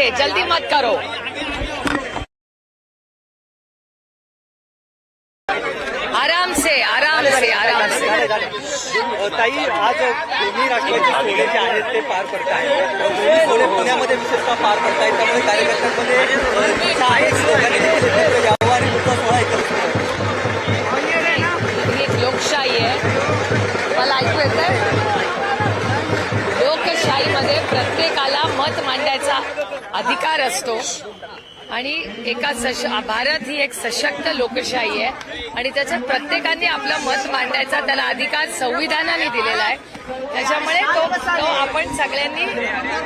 से जल्दी मत करो। आराम से आराम से आराम से। आज दोन्ही जे आहेत ते पार पडताय सोने पुण्यामध्ये विशेषतः पार त्यामुळे कार्यकर्त्यांमध्ये अधिकार असतो. आणि एका सश भारत ही एक सशक्त लोकशाही आहे. आणि त्याच्यात प्रत्येकाने आपलं मत मांडायचा त्याला अधिकार संविधानाने दिलेला आहे. त्याच्यामुळे तो तो आपण सगळ्यांनी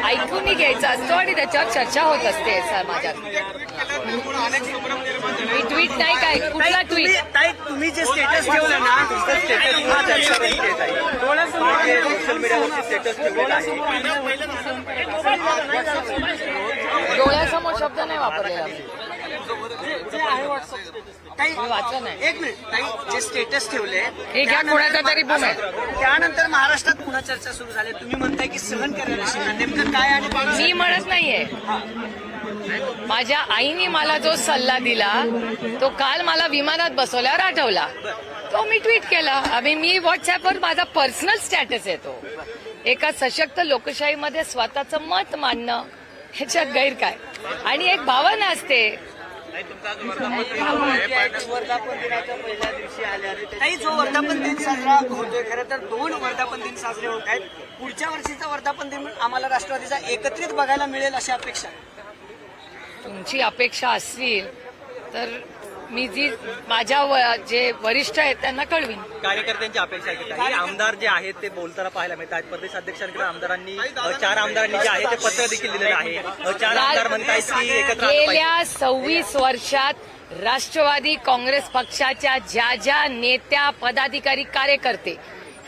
ऐकून घ्यायचा असतो आणि त्याच्यावर चर्चा होत असते समाजात. मी ट्विट नाही काय? कुठला ट्विट तुम्ही जे स्टेटस ठेवलं ना स्टेटस डोळ्यासमोर शब्द नाही नाही एक मिनिट. ताई जे स्टेटस ठेवले हे तरी त्यानंतर महाराष्ट्रात पुन्हा चर्चा सुरू झाली. तुम्ही म्हणताय की सहन करायला शिका. नेमकं काय आणि मी म्हणत नाहीये. माझ्या आईने मला जो सल्ला दिला तो काल मला विमानात बसवल्यावर आठवला. तो मी ट्विट केला. आम्ही मी व्हॉट्सअपवर माझा पर्सनल स्टॅटस आहे तो एका सशक्त लोकशाहीमध्ये स्वतःचं मत मांडणं ह्याच्यात गैर काय आणि एक भावना असते. वर्धापन दिनाच्या पहिल्या दिवशी जो वर्धापन दिन साजरा होतोय खरं तर दोन वर्धापन दिन साजरे होत आहेत. पुढच्या वर्षीचा वर्धापन दिन आम्हाला राष्ट्रवादीचा एकत्रित बघायला मिळेल अशी अपेक्षा. तुमची अपेक्षा असतील तर मी जी माझ्या व- जे वरिष्ठ आहेत त्यांना कळवीन. कार्यकर्त्यांची अपेक्षा आहे की काही आमदार जे आहेत ते बोलताना पाहायला मिळतात. प्रदेश अध्यक्षांकडे आमदारांनी चार आमदारांनी जे आहे ते पत्र देखील दिलेलं आहे. चार आमदार म्हणतायत की एकत्र. गेल्या सव्वीस वर्षात राष्ट्रवादी काँग्रेस पक्षाच्या ज्या ज्या नेत्या पदाधिकारी कार्यकर्ते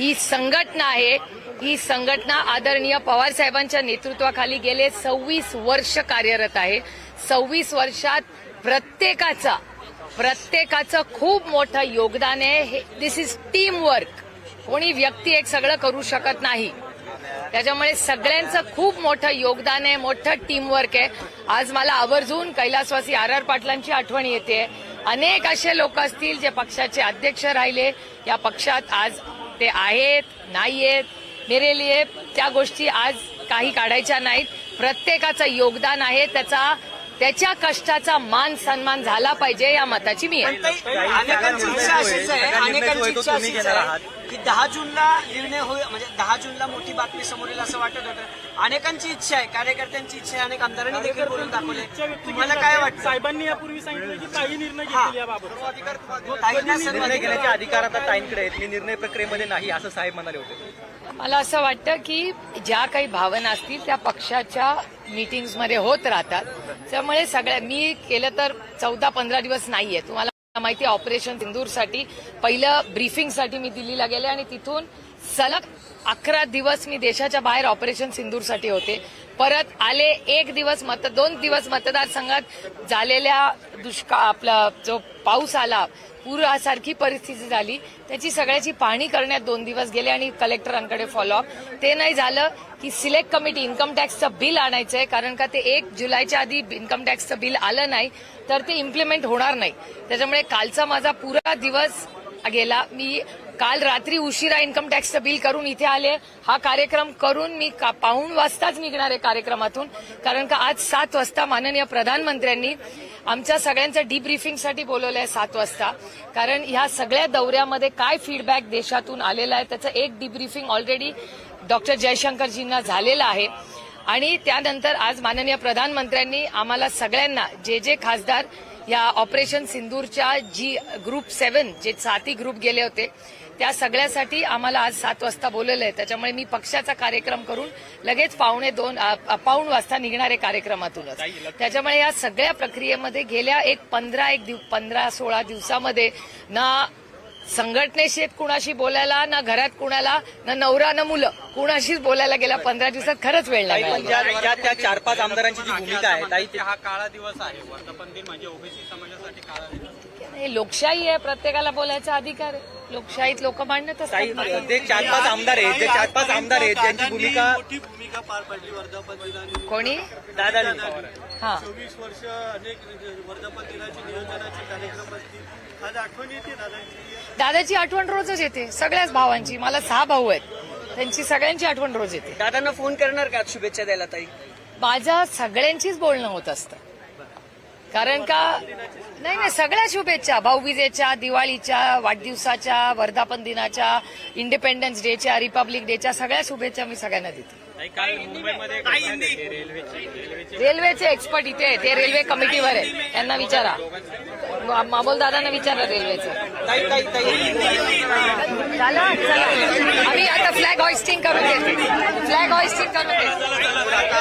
ही संघटना आहे ही संघटना आदरणीय पवार साहेबांच्या नेतृत्वाखाली गेले सव्वीस वर्ष कार्यरत आहे. सव्वीस वर्षात प्रत्येकाचा प्रत्येकाचं खूप मोठं योगदान आहे. दिस इज टीम वर्क कोणी व्यक्ती एक सगळं करू शकत नाही. त्याच्यामुळे सगळ्यांचं खूप मोठं योगदान आहे मोठं टीमवर्क आहे. आज मला आवर्जून कैलासवासी आर आर पाटलांची आठवण येते. अनेक असे लोक असतील जे पक्षाचे अध्यक्ष राहिले. या पक्षात आज ते आहेत नाही आहेत. मेरे लिए त्या गोष्टी आज काही काढायच्या नाहीत. प्रत्येकाचं योगदान आहे. त्याचा त्याच्या कष्टाचा मान सन्मान झाला पाहिजे या मताची मी अनेकांची इच्छा अशीच आहे अनेकांची इच्छा तुम्ही अशीच घेणार आहे आहात. की दहा जूनला निर्णय होईल म्हणजे दहा जूनला मोठी बातमी समोर येईल असं वाटत होतं. अनेकांची इच्छा आहे कार्यकर्त्यांची इच्छा आहे अनेक आमदारांनी देखील बोलून दाखवले तुम्हाला काय वाटतं? साहेबांनी यापूर्वी सांगितलं की काही निर्णय निर्णय घेण्याचे अधिकार आता ताईंकडे आहेत. मी निर्णय प्रक्रियेमध्ये नाही असं साहेब म्हणाले होते. मला असं वाटतं की ज्या काही भावना असतील त्या पक्षाच्या मीटिंग्समध्ये होत राहतात. त्यामुळे सगळ्या मी केलं तर चौदा पंधरा दिवस नाहीये. तुम्हाला माहिती आहे, ऑपरेशन सिंदूरसाठी पहिलं ब्रीफिंगसाठी मी दिल्लीला गेले आणि तिथून सलग अकरा दिवस मी देशाच्या बाहेर ऑपरेशन सिंदूरसाठी होते. परत आले एक दिवस मत दोन दिवस मतदारसंघात झालेल्या दुष्काळ आपला जो पाऊस आला पुरासारखी परिस्थिती झाली. त्याची सगळ्याची पाहणी करण्यात दोन दिवस गेले आणि कलेक्टरांकडे फॉलोअप ते नाही झालं की सिलेक्ट कमिटी इन्कम टॅक्सचं बिल आणायचं आहे कारण का ते एक जुलैच्या आधी इन्कम टॅक्सचं बिल आलं नाही तर ते इम्प्लिमेंट होणार नाही. त्याच्यामुळे कालचा माझा पुरा दिवस गेला. मी काल रात्री उशिरा इन्कम टॅक्सचं बिल करून इथे आले. हा कार्यक्रम करून मी का- पाऊण वाजताच निघणार आहे कार्यक्रमातून. कारण का आज सात वाजता माननीय प्रधानमंत्र्यांनी आमच्या सगळ्यांचं डीब्रीफिंगसाठी बोलवलं आहे सात वाजता. कारण ह्या सगळ्या दौऱ्यामध्ये काय फीडबॅक देशातून आलेला आहे त्याचं एक डीब्रीफिंग ऑलरेडी डॉक्टर जयशंकरजींना झालेलं आहे. आणि त्यानंतर आज माननीय प्रधानमंत्र्यांनी आम्हाला सगळ्यांना जे जे खासदार या ऑपरेशन सिंदूरच्या जी ग्रुप सेव्हन जे साती ग्रुप गेले होते त्या सगळ्यासाठी आम्हाला आज सात वाजता बोलवलं आहे. त्याच्यामुळे मी पक्षाचा कार्यक्रम करून लगेच पावणे दोन पाऊण वाजता निघणार कार्यक्रमातूनच. त्याच्यामुळे या सगळ्या प्रक्रियेमध्ये गेल्या एक पंधरा एक दिव पंधरा सोळा दिवसामध्ये ना संघटनेशी कुणाशी बोलायला ना घरात कुणाला ना नवरा ना मुलं कुणाशीच बोलायला गेल्या पंधरा दिवसात खरंच वेळ ज्या त्या चार पाच आमदारांची जी भूमिका आहे हा काळा दिवस आहे. वर्धापन दिन म्हणजे ओबीसी समाजासाठी काळा दिवस. हे लोकशाही आहे प्रत्येकाला बोलायचा अधिकार आहे. लोकशाहीत लोक मांडत असतात जे चार पाच आमदार आहेत जे चार पाच आमदार आहेत ज्यांची भूमिका मोठी भूमिका पार पडली वर्धापन दिनाने कोणी? दादाजी हा. चोवीस वर्ष अनेक वर्धापन दिनाची नियोजनाचे कार्यक्रम असतील. आज आठवण येते दादांची. दादाची आठवण रोजच येते सगळ्याच भावांची. मला सहा भाऊ आहेत. त्यांची सगळ्यांची आठवण रोज येते. दादांना फोन करणार का? शुभेच्छा द्यायला ताई. माझ्या सगळ्यांचीच बोलणं होत असतं. कारण का? नाही नाही सगळ्या शुभेच्छा. भाऊबीजेच्या दिवाळीच्या वाढदिवसाच्या वर्धापन दिनाच्या इंडिपेंडन्स डेच्या रिपब्लिक डेच्या सगळ्या शुभेच्छा मी सगळ्यांना देते. रेल्वेचे एक्सपर्ट इथे आहेत. ते रेल्वे कमिटीवर आहे त्यांना विचारा. मामोल दादांना विचारा रेल्वेचं. आम्ही आता फ्लॅग हॉइस्टिंग करून देतो. फ्लॅग हॉइस्टिंग करून देतो.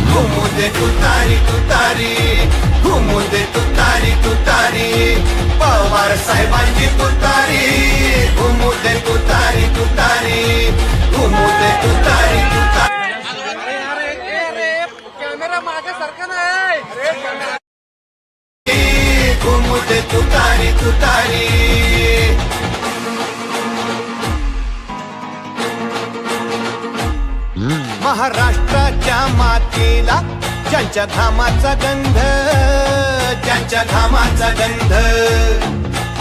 दे तुतारी तुतारी घुमू दे तुतारी तुतारी पवार साहेबांची तुतारी घुमू दे तुतारी तुतारी घुमू दे तुतारी तुतारी घुमू दे तुतारी तुतारी महाराष्ट्राच्या मातीला ज्यांच्या घामाचा गंध ज्यांच्या घामाचा गंध.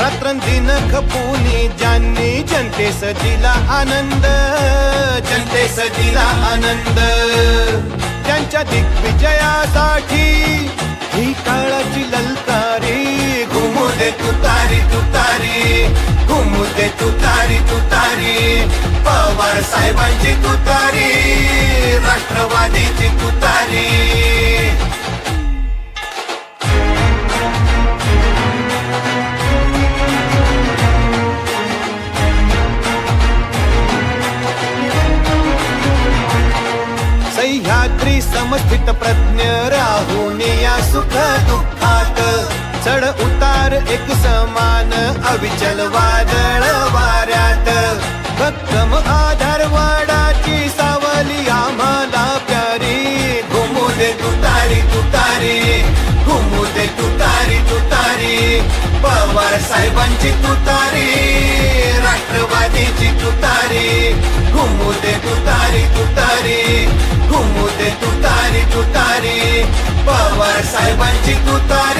रात्रंदिन खपुनी ज्यांनी जनतेस दिला आनंद जनतेस दिला आनंद. त्यांच्या दिग्विजयासाठी ही काळाची ललकारी घुमू दे तुतारी तुतारी घुमू दे तुतारी तुतारी पवार साहेबांची तुतारी राष्ट्रवादीची तुतारी सह्याद्री समस्थित प्रज्ञ राहून या सुख दुःखात. चढ उतार एक समान अविचल वादळ वाऱ्यात. भक्कम आधार वाडाची सावली आम्हाला प्यारी. घुमू दे तुतारी तुतारी. घुमू दे तुतारी तुतारी. पवार साहेबांची तुतारी राष्ट्रवादीची तुतारी. घुमू दे तुतारी तुतारी. घुमू दे तुतारी तुतारी. पवार साहेबांची तुतारी.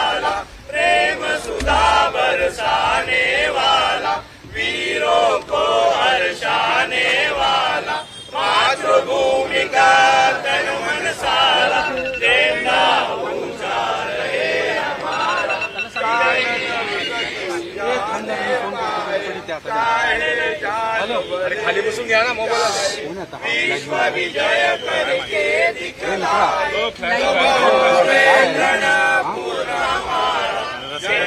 सुधा बरसाने वाला वीरों को हर्षाने वाला मातृभूमि का तन मन सारा देना ऊंचा रहे हमारा खाली बसून घ्या ना मोबाईल विश्व विजय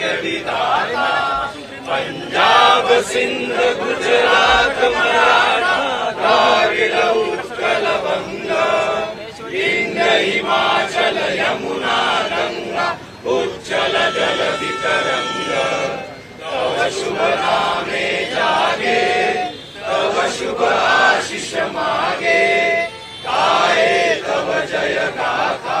यदिताय पञ्जाब सिन्ध गुजरात आगलौत्कलभङ्गलयमुनानङ्गज्जल जल वितरङ्गे जागे तव शुभ आशिष मारे कार तव जय गाथा।